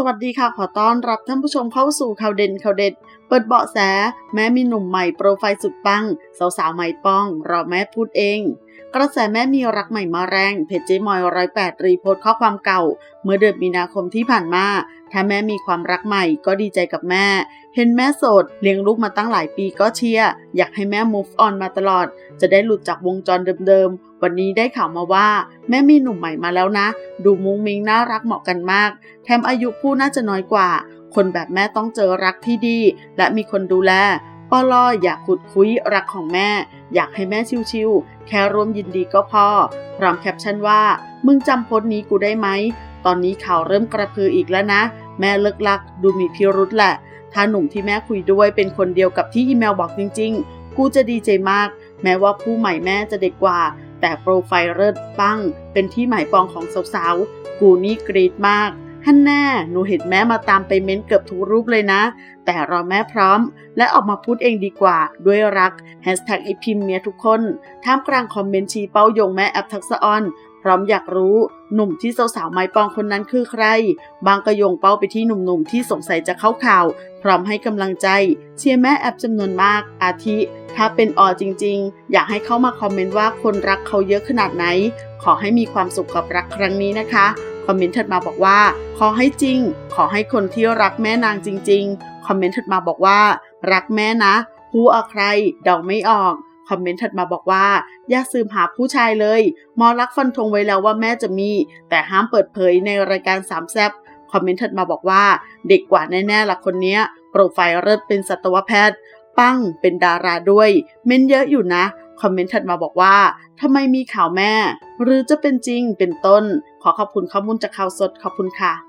สวัสดีค่ะ ขอต้อนรับท่านผู้ชมเข้าสู่ข่าวเด่นข่าวเด็ด เปิดเบาะแส แม้มีหนุ่มใหม่โปรไฟล์สุดปัง สาวๆใหม่ป้อง รอแม่พูดเอง กระแสแม่มีรักใหม่มาแรงเพจเจมอยร้อยแปดรีโพสต์ข้อความเก่า เมื่อเดือนมีนาคมที่ผ่านมา ถ้าแม่มีความรักใหม่ก็ดีใจกับแม่ เห็นแม่โสด เลี้ยงลูกมาตั้งหลายปีก็เชียร์อยากให้แม่ move on มาตลอด จะได้หลุดจากวงจรเดิมๆ วันนี้ได้ข่าวมาว่า แม่มีหนุ่มใหม่มาแล้วนะ ดูมุ้งมิ้งน่ารักเหมาะกันมาก แถมอายุผู้น่าจะน้อยกว่า คนแบบแม่ต้องเจอรักที่ดี และมีคนดูแลปอลออยากขุดคุยรักของแม่ อยากให้แม่ชิวๆแค่ร่วมยินดีก็พอ พร้อมแคปชั่นว่า มึงจำโพสต์นี้กูได้ไหม ตอนนี้ข่าวเริ่มกระพืออีกแล้วนะ แม่เลิกลัก ดูมีพิรุษแหละ ถ้าหนุ่มที่แม่คุยด้วยเป็นคนเดียวกับที่อีเมลบอกจริง ๆ กูจะดีใจมาก แม้ว่าผู้ใหม่แม่จะเด็กกว่า แต่โปรไฟล์เลิศปัง เป็นที่หมายปองของสาวๆ กูนี่กรีดมาก ฮันแน่หนูเห็นแม่มาตามไปเม้นเกือบทุกรูปเลยนะ แต่รอแม่พร้อม และออกมาพูดเองดีกว่า ด้วยรักแฮชแท็กไอพิมเมียทุกคน ท่ามกลางคอมเมนต์ชี้เป้ายงแม่แอปทักษออนพร้อมอยากรู้หนุ่มที่สาวๆไม้ปองคนนั้นคือใคร บางก็โยงเป้าไปที่หนุ่มๆที่สงสัยจะเข้าข่าว พร้อมให้กำลังใจ เชียร์แม่แอปจำนวนมาก อาทิ ถ้าเป็นออจริง ๆ อยากให้เข้ามาคอมเมนต์ว่าคนรักเขาเยอะขนาดไหน ขอให้มีความสุขกับรักครั้งนี้นะคะ คอมเมนต์ถัดมาบอกว่า ขอให้จริง ขอให้คนที่รักแม่นางจริง ๆ คอมเมนต์ถัดมาบอกว่า รักแม่นะผู้เอาใครเดาไม่ออกคอมเมนต์ถัดมาบอกว่า อย่าสืบหาผู้ชายเลย มอรักฟันธงไว้แล้วว่าแม่จะมี แต่ห้ามเปิดเผยในรายการสามแซบคอมเมนต์ถัดมาบอกว่า เด็กกว่าแน่ๆละคนเนี้ย โปรไฟล์เลิศเป็นสัตวแพทย์ ปังเป็นดาราด้วย เม้นเยอะอยู่นะ คอมเมนต์ถัดมาบอกว่าทำไมมีข่าวแม่ หรือจะเป็นจริงเป็นต้น ขอขอบคุณข้อมูลจากข่าวสดขอบคุณค่ะ